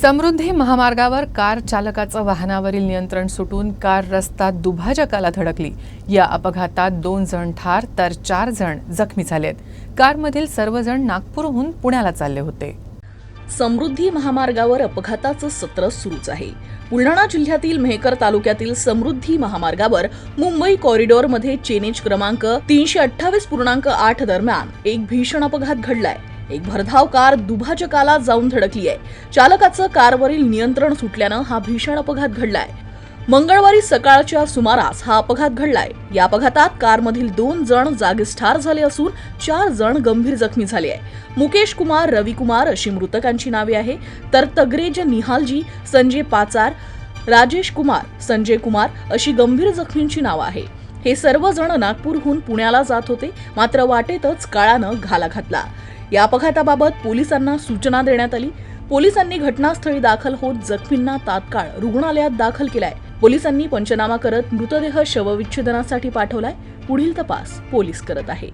समृद्धी महामार्गावर कार चालकाचं वाहनावरील नियंत्रण सुटून कार रस्ता दुभाजकाला धडकली. या अपघातात दोन जण ठार तर चार जण जखमी झालेत. कारमधील सर्वजण नागपूरहून पुण्याला चालले होते. समृद्धी महामार्गावर अपघाताचं सत्र सुरूच आहे. बुलढाणा जिल्ह्यातील मेहकर तालुक्यातील समृद्धी महामार्गावर मुंबई कॉरिडॉरमध्ये चेनेज क्रमांक तीनशे अठ्ठावीस पूर्णांक आठ दरम्यान एक भीषण अपघात घडलाय. एक भरधाव कार दुभाजकाला जाऊन धडकली आहे चालकाचं कारवरील नियंत्रण सुटल्यानं हा भीषण अपघात घडलाय. मंगळवारी सकाळच्या सुमारास हा अपघात घडलाय. या अपघातात कारमधील दोन जण जागीच ठार झाले असून चार जण गंभीर जखमी झाले आहे मुकेश कुमार रविकुमार अशी मृतकांची नावे आहे तर तगरेज निहालजी संजय पाचार राजेश कुमार संजय कुमार अशी गंभीर जखमींची नावं आहे हे सर्वजण नागपूरहून पुण्याला जात होते. मात्र वाटेतच काळानं घाला घातला. या अपघाताबाबत पोलिसांना सूचना देण्यात आली. पोलिसांनी घटनास्थळी दाखल होत जखमींना तात्काळ रुग्णालयात दाखल केलाय. पोलिसांनी पंचनामा करत मृतदेह शवविच्छेदनासाठी पाठवलाय. पुढील तपास पोलीस करत आहे.